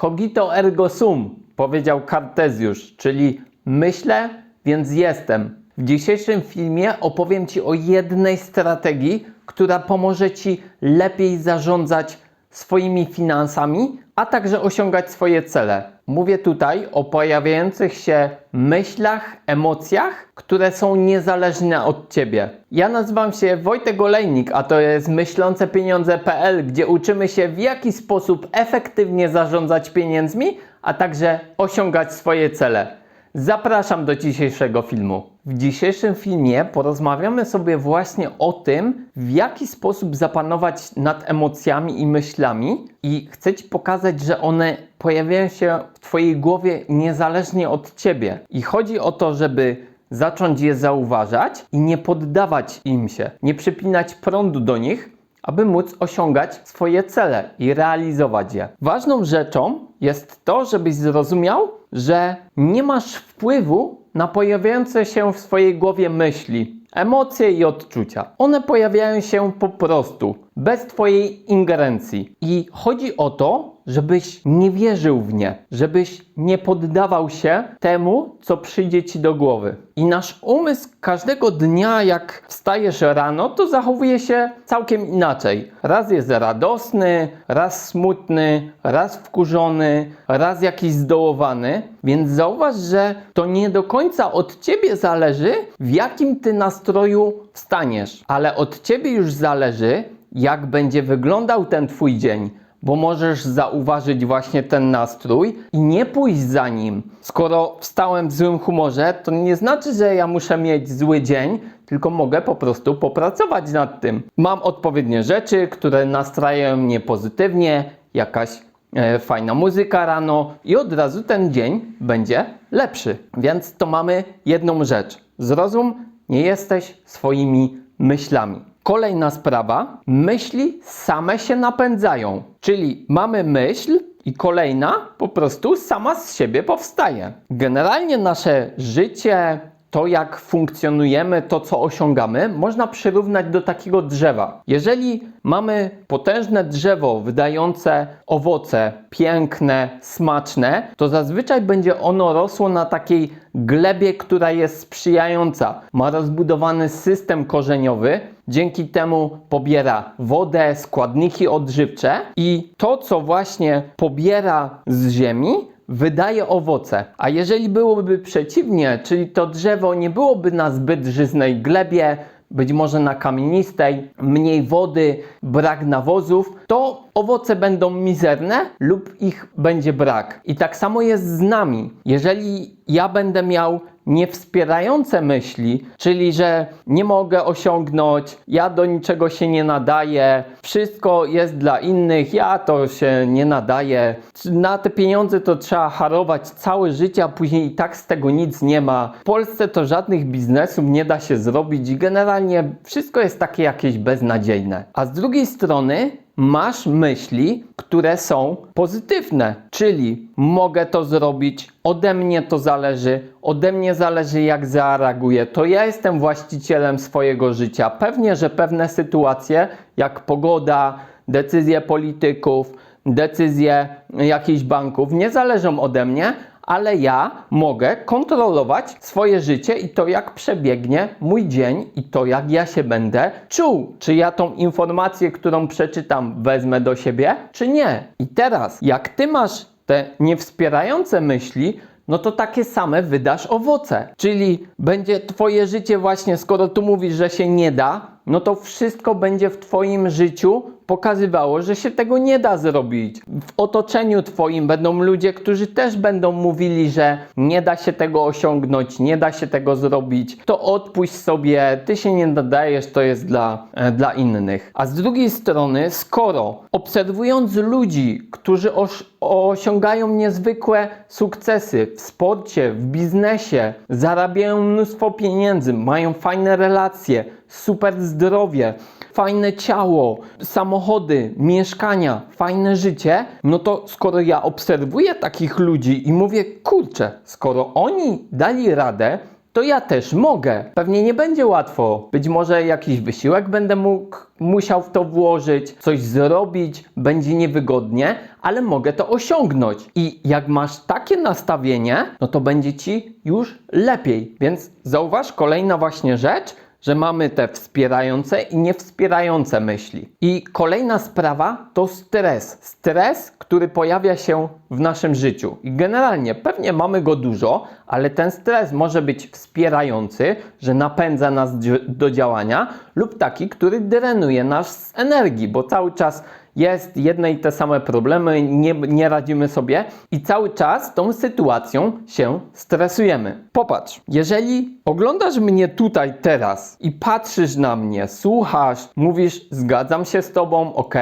Cogito ergo sum, powiedział Kartezjusz, czyli myślę, więc jestem. W dzisiejszym filmie opowiem Ci o jednej strategii, która pomoże Ci lepiej zarządzać swoimi finansami, a także osiągać swoje cele. Mówię tutaj o pojawiających się myślach, emocjach, które są niezależne od Ciebie. Ja nazywam się Wojtek Olejnik, a to jest myślącepieniądze.pl, gdzie uczymy się w jaki sposób efektywnie zarządzać pieniędzmi, a także osiągać swoje cele. Zapraszam do dzisiejszego filmu. W dzisiejszym filmie porozmawiamy sobie właśnie o tym, w jaki sposób zapanować nad emocjami i myślami, i chcę Ci pokazać, że one pojawiają się w Twojej głowie niezależnie od Ciebie. I chodzi o to, żeby zacząć je zauważać i nie poddawać im się, nie przypinać prądu do nich, aby móc osiągać swoje cele i realizować je. Ważną rzeczą jest to, żebyś zrozumiał, że nie masz wpływu na pojawiające się w swojej głowie myśli, emocje i odczucia. One pojawiają się po prostu, bez Twojej ingerencji. I chodzi o to, żebyś nie wierzył w nie, żebyś nie poddawał się temu, co przyjdzie Ci do głowy. I nasz umysł każdego dnia, jak wstajesz rano, to zachowuje się całkiem inaczej. Raz jest radosny, raz smutny, raz wkurzony, raz jakiś zdołowany. Więc zauważ, że to nie do końca od Ciebie zależy, w jakim Ty nastroju wstaniesz, ale od Ciebie już zależy, jak będzie wyglądał ten Twój dzień bo możesz zauważyć właśnie ten nastrój i nie pójść za nim. Skoro wstałem w złym humorze, to nie znaczy, że ja muszę mieć zły dzień, tylko mogę po prostu popracować nad tym. Mam odpowiednie rzeczy, które nastrajają mnie pozytywnie, jakaś e, fajna muzyka rano i od razu ten dzień będzie lepszy. Więc to mamy jedną rzecz. Zrozum, nie jesteś swoimi myślami. Kolejna sprawa, myśli same się napędzają, czyli mamy myśl i kolejna po prostu sama z siebie powstaje. Generalnie nasze życie, to jak funkcjonujemy, to co osiągamy, można przyrównać do takiego drzewa. Jeżeli mamy potężne drzewo wydające owoce piękne, smaczne, to zazwyczaj będzie ono rosło na takiej glebie, która jest sprzyjająca. Ma rozbudowany system korzeniowy, dzięki temu pobiera wodę, składniki odżywcze i to, co właśnie pobiera z ziemi, wydaje owoce. A jeżeli byłoby przeciwnie, czyli to drzewo nie byłoby na zbyt żyznej glebie, być może na kamienistej, mniej wody, brak nawozów, to owoce będą mizerne lub ich będzie brak. I tak samo jest z nami. Jeżeli ja będę miał niewspierające myśli, czyli że nie mogę osiągnąć, ja do niczego się nie nadaję, wszystko jest dla innych, ja to się nie nadaję. Na te pieniądze to trzeba harować całe życie, a później i tak z tego nic nie ma. W Polsce to żadnych biznesów nie da się zrobić i generalnie wszystko jest takie jakieś beznadziejne. A z drugiej strony masz myśli, które są pozytywne, czyli mogę to zrobić, ode mnie to zależy, ode mnie zależy jak zareaguję, to ja jestem właścicielem swojego życia. Pewnie, że pewne sytuacje, jak pogoda, decyzje polityków, decyzje jakichś banków nie zależą ode mnie, ale ja mogę kontrolować swoje życie i to, jak przebiegnie mój dzień i to, jak ja się będę czuł. Czy ja tą informację, którą przeczytam, wezmę do siebie, czy nie. I teraz, jak ty masz te niewspierające myśli, no to takie same wydasz owoce. Czyli będzie twoje życie właśnie, skoro tu mówisz, że się nie da, no to wszystko będzie w twoim życiu pokazywało, że się tego nie da zrobić. W otoczeniu twoim będą ludzie, którzy też będą mówili, że nie da się tego osiągnąć, nie da się tego zrobić. To odpuść sobie, ty się nie nadajesz, to jest dla, e, dla innych. A z drugiej strony, skoro obserwując ludzi, którzy osz, osiągają niezwykłe sukcesy w sporcie, w biznesie, zarabiają mnóstwo pieniędzy, mają fajne relacje, super zdrowie, fajne ciało, samochody, mieszkania, fajne życie, no to skoro ja obserwuję takich ludzi i mówię, kurczę, skoro oni dali radę, to ja też mogę. Pewnie nie będzie łatwo. Być może jakiś wysiłek będę mógł, musiał w to włożyć, coś zrobić, będzie niewygodnie, ale mogę to osiągnąć. I jak masz takie nastawienie, no to będzie ci już lepiej. Więc zauważ kolejna właśnie rzecz, że mamy te wspierające i niewspierające myśli. I kolejna sprawa to stres. Stres, który pojawia się w naszym życiu. I generalnie pewnie mamy go dużo, ale ten stres może być wspierający, że napędza nas do działania, lub taki, który drenuje nas z energii, bo cały czas jest jedne i te same problemy, nie, nie radzimy sobie i cały czas tą sytuacją się stresujemy. Popatrz, jeżeli oglądasz mnie tutaj teraz i patrzysz na mnie, słuchasz, mówisz, zgadzam się z tobą, ok,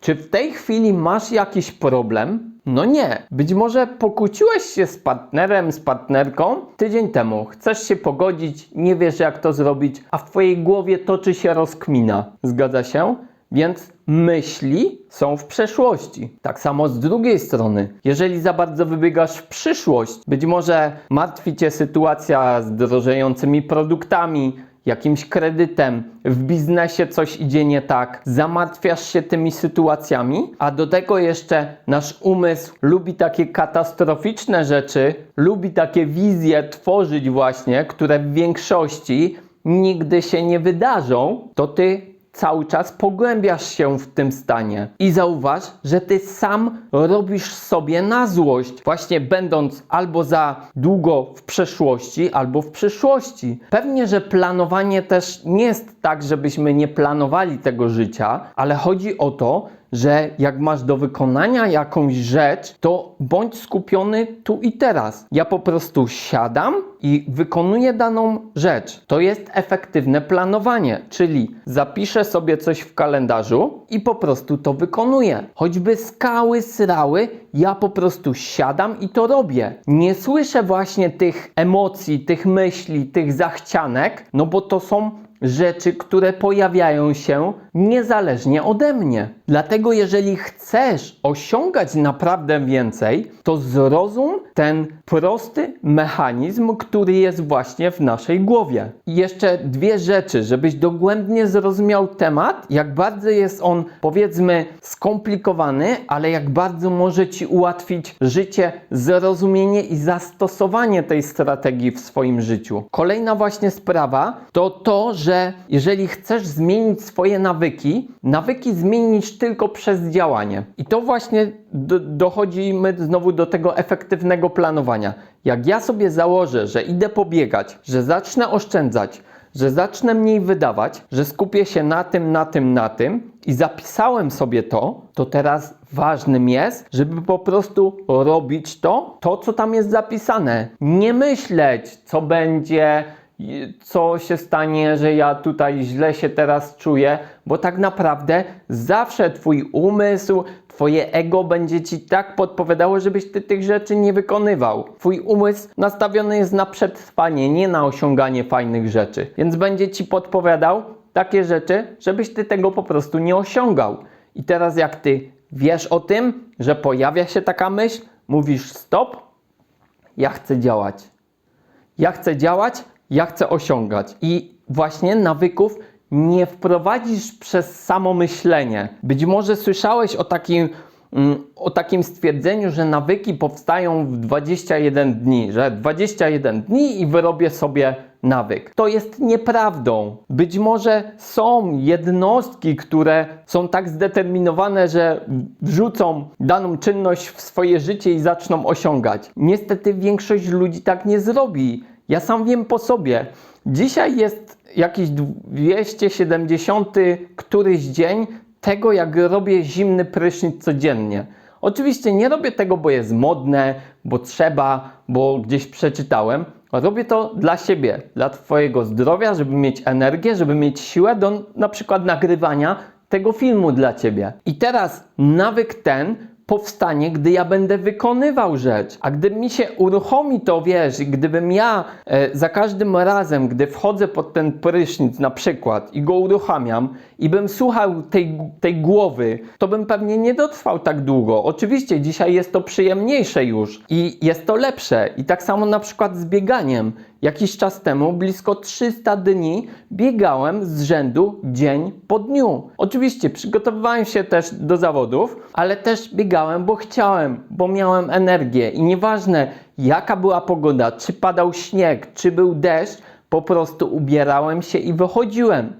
czy w tej chwili masz jakiś problem? No nie. Być może pokłóciłeś się z partnerem, z partnerką tydzień temu. Chcesz się pogodzić, nie wiesz jak to zrobić, a w twojej głowie toczy się rozkmina. Zgadza się? Więc myśli są w przeszłości. Tak samo z drugiej strony, jeżeli za bardzo wybiegasz w przyszłość, być może martwi cię sytuacja z drożejącymi produktami, jakimś kredytem, w biznesie coś idzie nie tak, zamartwiasz się tymi sytuacjami, a do tego jeszcze nasz umysł lubi takie katastroficzne rzeczy, lubi takie wizje tworzyć właśnie, które w większości nigdy się nie wydarzą, to ty cały czas pogłębiasz się w tym stanie. I zauważ, że ty sam robisz sobie na złość, właśnie będąc albo za długo w przeszłości, albo w przyszłości. Pewnie, że planowanie też nie jest tak, żebyśmy nie planowali tego życia, ale chodzi o to, że jak masz do wykonania jakąś rzecz, to bądź skupiony tu i teraz. Ja po prostu siadam i wykonuję daną rzecz. To jest efektywne planowanie, czyli zapiszę sobie coś w kalendarzu i po prostu to wykonuję. Choćby skały srały, ja po prostu siadam i to robię. Nie słyszę właśnie tych emocji, tych myśli, tych zachcianek, no bo to są rzeczy, które pojawiają się niezależnie ode mnie. Dlatego, jeżeli chcesz osiągać naprawdę więcej, to zrozum ten prosty mechanizm, który jest właśnie w naszej głowie. I jeszcze dwie rzeczy, żebyś dogłębnie zrozumiał temat, jak bardzo jest on, powiedzmy, skomplikowany, ale jak bardzo może ci ułatwić życie, zrozumienie i zastosowanie tej strategii w swoim życiu. Kolejna właśnie sprawa to to, że jeżeli chcesz zmienić swoje nawyki, nawyki zmienić tylko przez działanie. I to właśnie do, dochodzimy znowu do tego efektywnego planowania. Jak ja sobie założę, że idę pobiegać, że zacznę oszczędzać, że zacznę mniej wydawać, że skupię się na tym, na tym, na tym i zapisałem sobie to, to teraz ważnym jest, żeby po prostu robić to, to co tam jest zapisane. Nie myśleć, co będzie, co się stanie, że ja tutaj źle się teraz czuję, bo tak naprawdę zawsze Twój umysł, Twoje ego będzie Ci tak podpowiadało, żebyś Ty tych rzeczy nie wykonywał. Twój umysł nastawiony jest na przetrwanie, nie na osiąganie fajnych rzeczy, więc będzie Ci podpowiadał takie rzeczy, żebyś Ty tego po prostu nie osiągał. I teraz jak Ty wiesz o tym, że pojawia się taka myśl, mówisz stop, ja chcę działać. Ja chcę działać, ja chcę osiągać. I właśnie nawyków nie wprowadzisz przez samo myślenie. Być może słyszałeś o takim, mm, o takim stwierdzeniu, że nawyki powstają w 21 dni, że 21 dni i wyrobię sobie nawyk. To jest nieprawdą. Być może są jednostki, które są tak zdeterminowane, że wrzucą daną czynność w swoje życie i zaczną osiągać. Niestety większość ludzi tak nie zrobi. Ja sam wiem po sobie. Dzisiaj jest jakiś 270 któryś dzień tego, jak robię zimny prysznic codziennie. Oczywiście nie robię tego, bo jest modne, bo trzeba, bo gdzieś przeczytałem. Robię to dla siebie, dla Twojego zdrowia, żeby mieć energię, żeby mieć siłę do na przykład nagrywania tego filmu dla Ciebie. I teraz nawyk ten powstanie, gdy ja będę wykonywał rzecz. A gdy mi się uruchomi to, wiesz, gdybym ja e, za każdym razem, gdy wchodzę pod ten prysznic na przykład i go uruchamiam i bym słuchał tej, tej głowy, to bym pewnie nie dotrwał tak długo. Oczywiście dzisiaj jest to przyjemniejsze już i jest to lepsze. I tak samo na przykład z bieganiem. Jakiś czas temu, blisko 300 dni, biegałem z rzędu dzień po dniu. Oczywiście przygotowywałem się też do zawodów, ale też biegałem, bo chciałem, bo miałem energię i nieważne jaka była pogoda, czy padał śnieg, czy był deszcz, po prostu ubierałem się i wychodziłem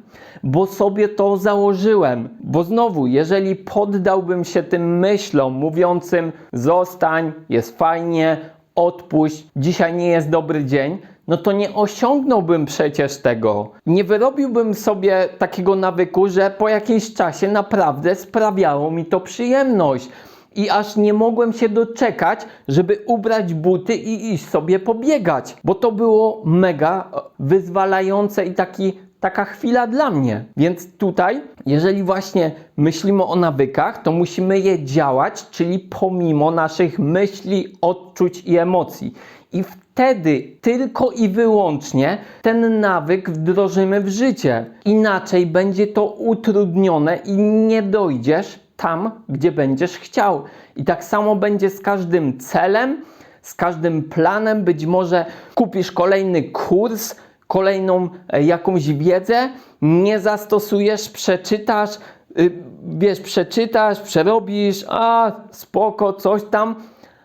bo sobie to założyłem. Bo znowu, jeżeli poddałbym się tym myślom mówiącym: zostań, jest fajnie, odpuść, dzisiaj nie jest dobry dzień, no to nie osiągnąłbym przecież tego. Nie wyrobiłbym sobie takiego nawyku, że po jakimś czasie naprawdę sprawiało mi to przyjemność. I aż nie mogłem się doczekać, żeby ubrać buty i iść sobie pobiegać, bo to było mega wyzwalające i taki taka chwila dla mnie. Więc tutaj, jeżeli właśnie myślimy o nawykach, to musimy je działać, czyli pomimo naszych myśli, odczuć i emocji. I wtedy tylko i wyłącznie ten nawyk wdrożymy w życie. Inaczej będzie to utrudnione i nie dojdziesz tam, gdzie będziesz chciał. I tak samo będzie z każdym celem, z każdym planem. Być może kupisz kolejny kurs, kolejną e, jakąś wiedzę, nie zastosujesz, przeczytasz, y, wiesz, przeczytasz, przerobisz, a spoko, coś tam,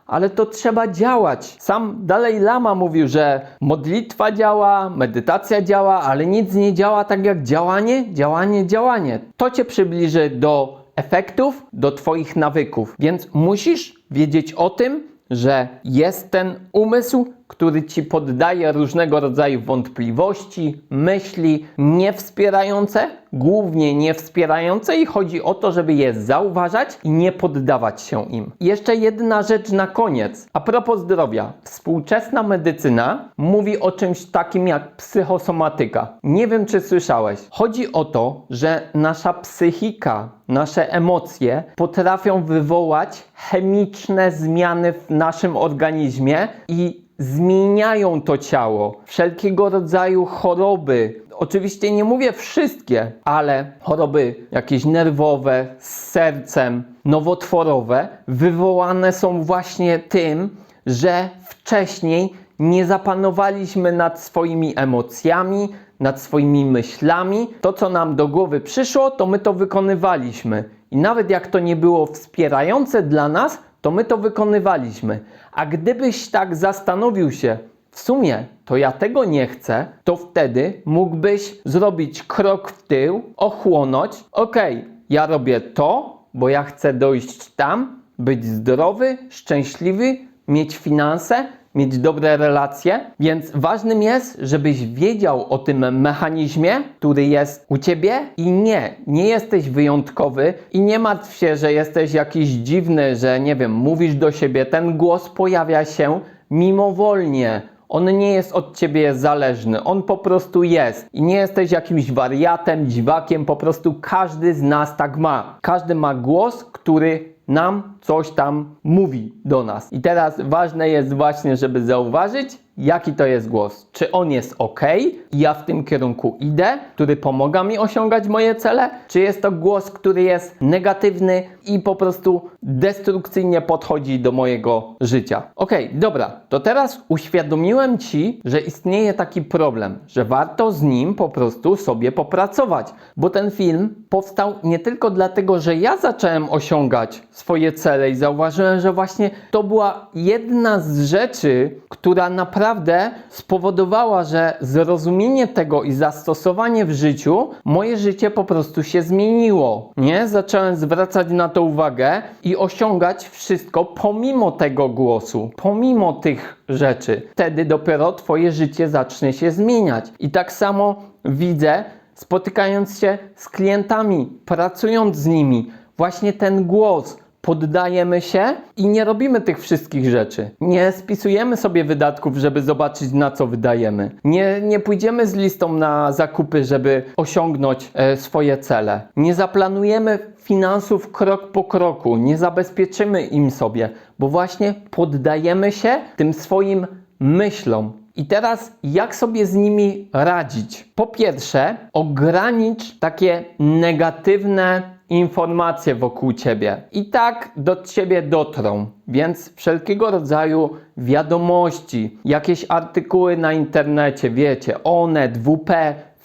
ale to trzeba działać. Sam Dalej Lama mówił, że modlitwa działa, medytacja działa, ale nic nie działa tak jak działanie, działanie, działanie. To cię przybliży do efektów, do Twoich nawyków. Więc musisz wiedzieć o tym, że jest ten umysł, który ci poddaje różnego rodzaju wątpliwości, myśli niewspierające, głównie niewspierające i chodzi o to, żeby je zauważać i nie poddawać się im. Jeszcze jedna rzecz na koniec. A propos zdrowia. Współczesna medycyna mówi o czymś takim jak psychosomatyka. Nie wiem, czy słyszałeś. Chodzi o to, że nasza psychika, nasze emocje potrafią wywołać chemiczne zmiany w naszym organizmie i zmieniają to ciało. Wszelkiego rodzaju choroby. Oczywiście nie mówię wszystkie, ale choroby jakieś nerwowe, z sercem, nowotworowe wywołane są właśnie tym, że wcześniej nie zapanowaliśmy nad swoimi emocjami, nad swoimi myślami. To, co nam do głowy przyszło, to my to wykonywaliśmy. I nawet jak to nie było wspierające dla nas, to my to wykonywaliśmy. A gdybyś tak zastanowił się, w sumie to ja tego nie chcę, to wtedy mógłbyś zrobić krok w tył, ochłonąć. Okej, ja robię to, bo ja chcę dojść tam, być zdrowy, szczęśliwy, mieć finanse, mieć dobre relacje, więc ważnym jest, żebyś wiedział o tym mechanizmie, który jest u ciebie i nie, nie jesteś wyjątkowy i nie martw się, że jesteś jakiś dziwny, że nie wiem, mówisz do siebie, ten głos pojawia się mimowolnie. On nie jest od ciebie zależny, on po prostu jest. I nie jesteś jakimś wariatem, dziwakiem, po prostu każdy z nas tak ma. Każdy ma głos, który nam coś tam mówi do nas. I teraz ważne jest właśnie, żeby zauważyć, jaki to jest głos. Czy on jest ok, ja w tym kierunku idę, który pomaga mi osiągać moje cele, czy jest to głos, który jest negatywny i po prostu destrukcyjnie podchodzi do mojego życia. Ok, dobra, to teraz uświadomiłem Ci, że istnieje taki problem, że warto z nim po prostu sobie popracować, bo ten film powstał nie tylko dlatego, że ja zacząłem osiągać swoje cele i zauważyłem, że właśnie to była jedna z rzeczy, która naprawdę spowodowała, że zrozumienie tego i zastosowanie w życiu, moje życie po prostu się zmieniło. Nie? Zacząłem zwracać na to uwagę i osiągać wszystko pomimo tego głosu, pomimo tych rzeczy. Wtedy dopiero Twoje życie zacznie się zmieniać. I tak samo widzę, spotykając się z klientami, pracując z nimi, właśnie ten głos. Poddajemy się i nie robimy tych wszystkich rzeczy. Nie spisujemy sobie wydatków, żeby zobaczyć na co wydajemy. Nie, nie pójdziemy z listą na zakupy, żeby osiągnąć e, swoje cele. Nie zaplanujemy finansów krok po kroku, nie zabezpieczymy im sobie, bo właśnie poddajemy się tym swoim myślom. I teraz jak sobie z nimi radzić? Po pierwsze, ogranicz takie negatywne informacje wokół ciebie. I tak do ciebie dotrą. Więc wszelkiego rodzaju wiadomości, jakieś artykuły na internecie, wiecie, Onet, WP,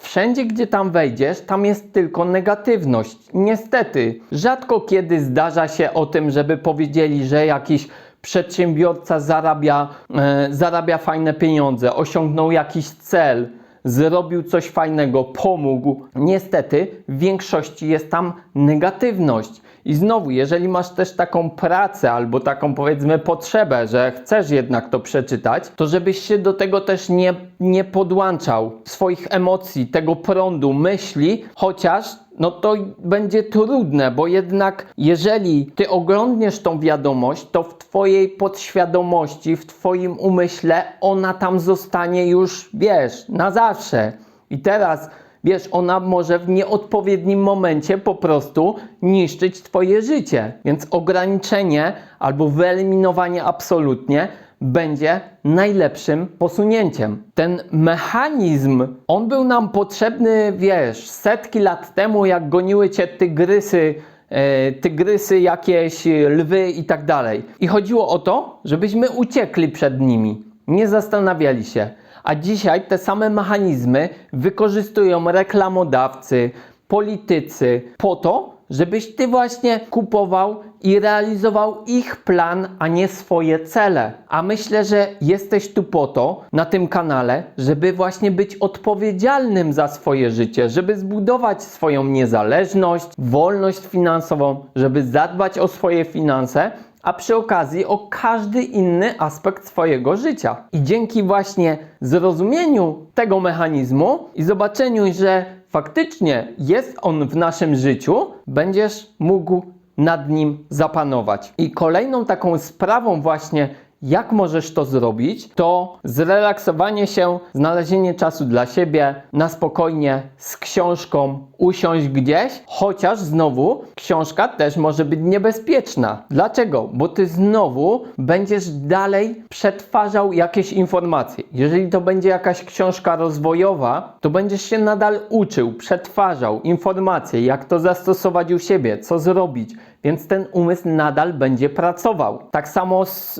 Wszędzie, gdzie tam wejdziesz, tam jest tylko negatywność. Niestety, rzadko kiedy zdarza się o tym, żeby powiedzieli, że jakiś przedsiębiorca zarabia, e, zarabia fajne pieniądze, osiągnął jakiś cel, zrobił coś fajnego, pomógł. Niestety, w większości jest tam negatywność. I znowu, jeżeli masz też taką pracę albo taką powiedzmy potrzebę, że chcesz jednak to przeczytać, to żebyś się do tego też nie, nie podłączał swoich emocji, tego prądu, myśli, chociaż no to będzie trudne, bo jednak jeżeli ty oglądniesz tą wiadomość, to w twojej podświadomości, w twoim umyśle ona tam zostanie już, wiesz, na zawsze. I teraz Wiesz, ona może w nieodpowiednim momencie po prostu niszczyć Twoje życie. Więc ograniczenie albo wyeliminowanie absolutnie będzie najlepszym posunięciem. Ten mechanizm, on był nam potrzebny, wiesz, setki lat temu, jak goniły cię tygrysy, e, tygrysy, jakieś lwy i tak dalej. I chodziło o to, żebyśmy uciekli przed nimi, nie zastanawiali się. A dzisiaj te same mechanizmy wykorzystują reklamodawcy, politycy po to, żebyś ty właśnie kupował i realizował ich plan, a nie swoje cele. A myślę, że jesteś tu po to, na tym kanale, żeby właśnie być odpowiedzialnym za swoje życie, żeby zbudować swoją niezależność, wolność finansową, żeby zadbać o swoje finanse a przy okazji o każdy inny aspekt swojego życia. I dzięki właśnie zrozumieniu tego mechanizmu i zobaczeniu, że faktycznie jest on w naszym życiu, będziesz mógł nad nim zapanować. I kolejną taką sprawą właśnie jak możesz to zrobić? To zrelaksowanie się, znalezienie czasu dla siebie, na spokojnie z książką, usiąść gdzieś, chociaż znowu książka też może być niebezpieczna. Dlaczego? Bo ty znowu będziesz dalej przetwarzał jakieś informacje. Jeżeli to będzie jakaś książka rozwojowa, to będziesz się nadal uczył, przetwarzał informacje, jak to zastosować u siebie, co zrobić więc ten umysł nadal będzie pracował. Tak samo z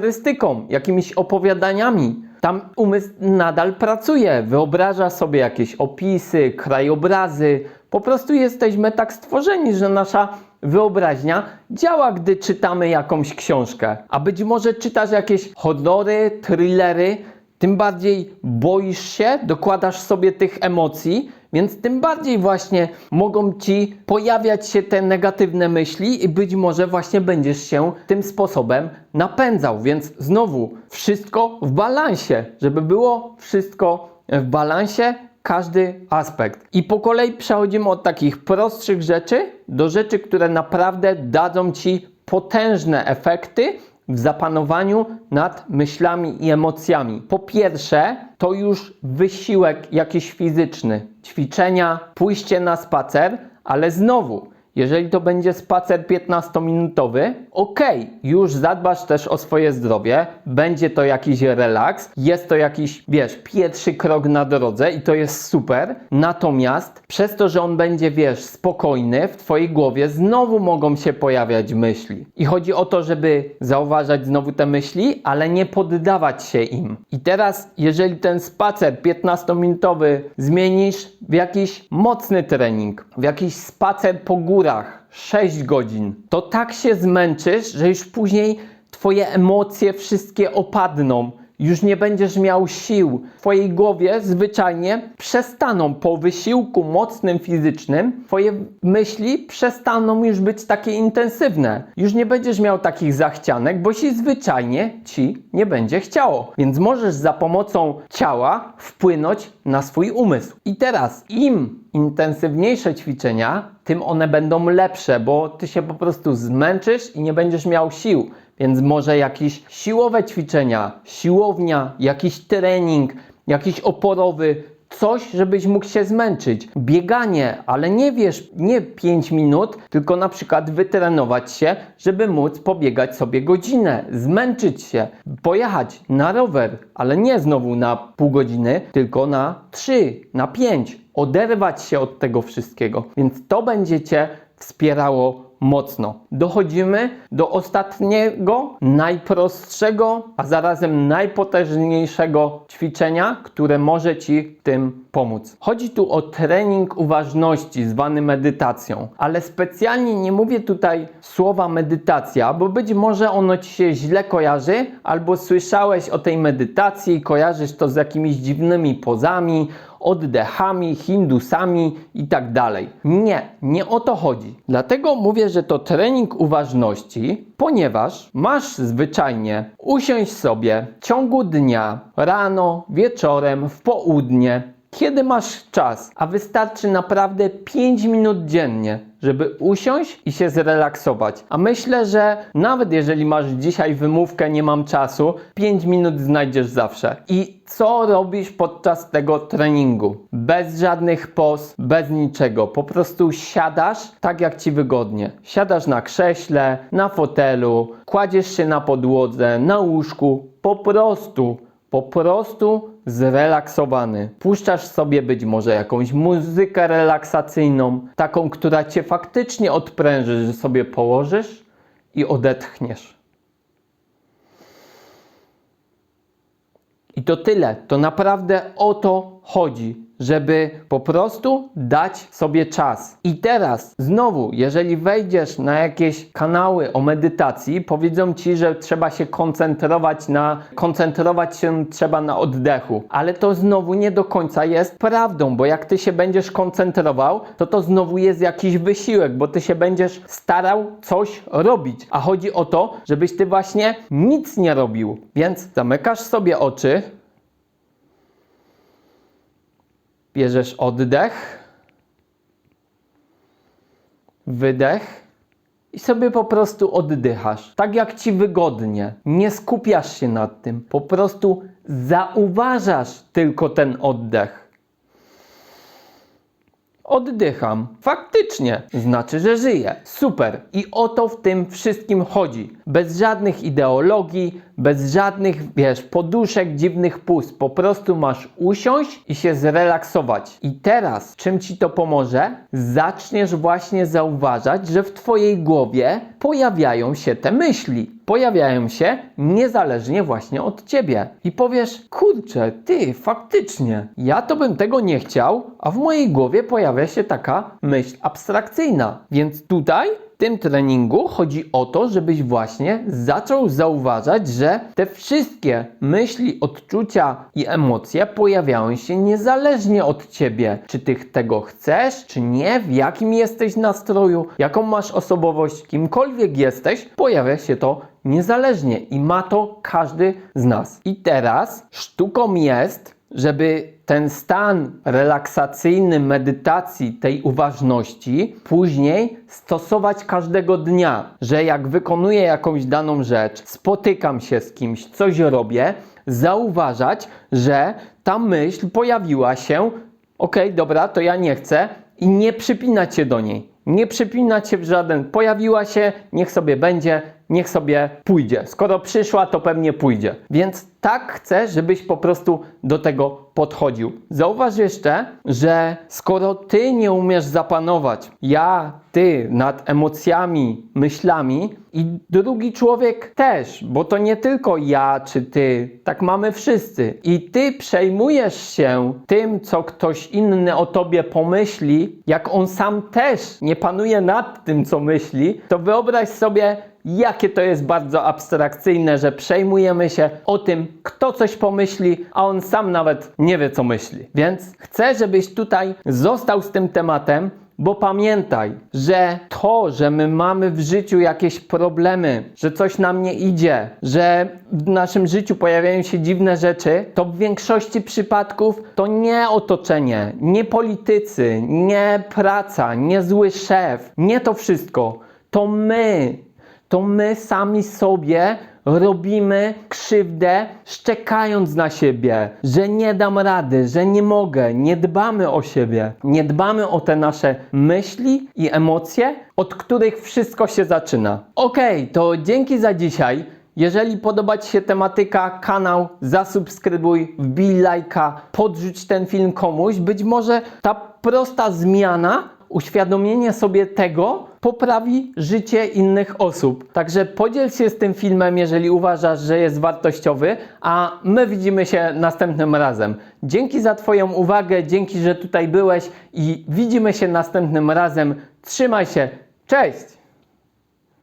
beletrystyką, jakimiś opowiadaniami. Tam umysł nadal pracuje, wyobraża sobie jakieś opisy, krajobrazy. Po prostu jesteśmy tak stworzeni, że nasza wyobraźnia działa, gdy czytamy jakąś książkę. A być może czytasz jakieś horrory, thrillery, tym bardziej boisz się, dokładasz sobie tych emocji, więc tym bardziej właśnie mogą ci pojawiać się te negatywne myśli i być może właśnie będziesz się tym sposobem napędzał. Więc znowu wszystko w balansie, żeby było wszystko w balansie, każdy aspekt. I po kolei przechodzimy od takich prostszych rzeczy do rzeczy, które naprawdę dadzą ci potężne efekty w zapanowaniu nad myślami i emocjami. Po pierwsze, to już wysiłek jakiś fizyczny, ćwiczenia, pójście na spacer, ale znowu, jeżeli to będzie spacer 15-minutowy, ok, już zadbasz też o swoje zdrowie, będzie to jakiś relaks, jest to jakiś, wiesz, pierwszy krok na drodze i to jest super. Natomiast przez to, że on będzie, wiesz, spokojny, w Twojej głowie znowu mogą się pojawiać myśli. I chodzi o to, żeby zauważać znowu te myśli, ale nie poddawać się im. I teraz, jeżeli ten spacer 15-minutowy zmienisz w jakiś mocny trening, w jakiś spacer po górach, 6 godzin, to tak się zmęczysz, że już później Twoje emocje wszystkie opadną. Już nie będziesz miał sił. W Twojej głowie zwyczajnie przestaną po wysiłku mocnym fizycznym, Twoje myśli przestaną już być takie intensywne. Już nie będziesz miał takich zachcianek, bo się zwyczajnie ci nie będzie chciało. Więc możesz za pomocą ciała wpłynąć na swój umysł. I teraz, im intensywniejsze ćwiczenia, tym one będą lepsze, bo ty się po prostu zmęczysz i nie będziesz miał sił. Więc może jakieś siłowe ćwiczenia, siłownia, jakiś trening, jakiś oporowy, coś, żebyś mógł się zmęczyć. Bieganie, ale nie wiesz, nie 5 minut, tylko na przykład wytrenować się, żeby móc pobiegać sobie godzinę, zmęczyć się, pojechać na rower, ale nie znowu na pół godziny, tylko na 3, na 5, oderwać się od tego wszystkiego. Więc to będzie cię wspierało mocno. Dochodzimy do ostatniego, najprostszego, a zarazem najpotężniejszego ćwiczenia, które może Ci w tym pomóc. Chodzi tu o trening uważności, zwany medytacją, ale specjalnie nie mówię tutaj słowa medytacja, bo być może ono Ci się źle kojarzy, albo słyszałeś o tej medytacji i kojarzysz to z jakimiś dziwnymi pozami, oddechami, hindusami i tak. Nie, nie o to chodzi. Dlatego mówię, że to trening uważności, ponieważ masz zwyczajnie usiąść sobie w ciągu dnia, rano, wieczorem, w południe, kiedy masz czas, a wystarczy naprawdę 5 minut dziennie, żeby usiąść i się zrelaksować. A myślę, że nawet jeżeli masz dzisiaj wymówkę, nie mam czasu, 5 minut znajdziesz zawsze. I co robisz podczas tego treningu? Bez żadnych poz, bez niczego. Po prostu siadasz tak jak ci wygodnie. Siadasz na krześle, na fotelu, kładziesz się na podłodze, na łóżku, po prostu po prostu zrelaksowany. Puszczasz sobie być może jakąś muzykę relaksacyjną, taką, która cię faktycznie odpręży, że sobie położysz i odetchniesz. I to tyle. To naprawdę o to chodzi, żeby po prostu dać sobie czas. I teraz znowu, jeżeli wejdziesz na jakieś kanały o medytacji, powiedzą ci, że trzeba się koncentrować na koncentrować się trzeba na oddechu, ale to znowu nie do końca jest prawdą, bo jak ty się będziesz koncentrował, to to znowu jest jakiś wysiłek, bo ty się będziesz starał coś robić, a chodzi o to, żebyś ty właśnie nic nie robił. Więc zamykasz sobie oczy, Bierzesz oddech, wydech i sobie po prostu oddychasz. Tak jak ci wygodnie. Nie skupiasz się nad tym. Po prostu zauważasz tylko ten oddech. Oddycham. Faktycznie. Znaczy, że żyję. Super. I o to w tym wszystkim chodzi. Bez żadnych ideologii, bez żadnych, wiesz, poduszek, dziwnych pust. Po prostu masz usiąść i się zrelaksować. I teraz, czym ci to pomoże? Zaczniesz właśnie zauważać, że w twojej głowie pojawiają się te myśli pojawiają się niezależnie właśnie od ciebie. I powiesz, kurczę, ty, faktycznie, ja to bym tego nie chciał, a w mojej głowie pojawia się taka myśl abstrakcyjna. Więc tutaj tym treningu chodzi o to, żebyś właśnie zaczął zauważać, że te wszystkie myśli, odczucia i emocje pojawiają się niezależnie od ciebie. Czy ty tego chcesz, czy nie, w jakim jesteś nastroju, jaką masz osobowość, kimkolwiek jesteś, pojawia się to niezależnie i ma to każdy z nas. I teraz sztuką jest, żeby ten stan relaksacyjny medytacji, tej uważności, później stosować każdego dnia, że jak wykonuję jakąś daną rzecz, spotykam się z kimś, coś robię, zauważać, że ta myśl pojawiła się, okej, dobra, to ja nie chcę i nie przypinać się do niej. Nie przypinać się w żaden, pojawiła się, niech sobie będzie, niech sobie pójdzie. Skoro przyszła, to pewnie pójdzie. Więc tak chcę, żebyś po prostu do tego podchodził. Zauważ jeszcze, że skoro ty nie umiesz zapanować, ja, ty nad emocjami, myślami i drugi człowiek też, bo to nie tylko ja czy ty, tak mamy wszyscy. I ty przejmujesz się tym, co ktoś inny o tobie pomyśli, jak on sam też nie panuje nad tym, co myśli, to wyobraź sobie, jakie to jest bardzo abstrakcyjne, że przejmujemy się o tym, kto coś pomyśli, a on sam nawet nie wie, co myśli. Więc chcę, żebyś tutaj został z tym tematem, bo pamiętaj, że to, że my mamy w życiu jakieś problemy, że coś nam nie idzie, że w naszym życiu pojawiają się dziwne rzeczy, to w większości przypadków to nie otoczenie, nie politycy, nie praca, nie zły szef, nie to wszystko. To my, to my sami sobie robimy krzywdę, szczekając na siebie, że nie dam rady, że nie mogę, nie dbamy o siebie, nie dbamy o te nasze myśli i emocje, od których wszystko się zaczyna. Okej, to dzięki za dzisiaj. Jeżeli podoba Ci się tematyka, kanał, zasubskrybuj, wbij lajka, podrzuć ten film komuś. Być może ta prosta zmiana, uświadomienie sobie tego poprawi życie innych osób. Także podziel się z tym filmem, jeżeli uważasz, że jest wartościowy, a my widzimy się następnym razem. Dzięki za Twoją uwagę, dzięki, że tutaj byłeś i widzimy się następnym razem. Trzymaj się, cześć!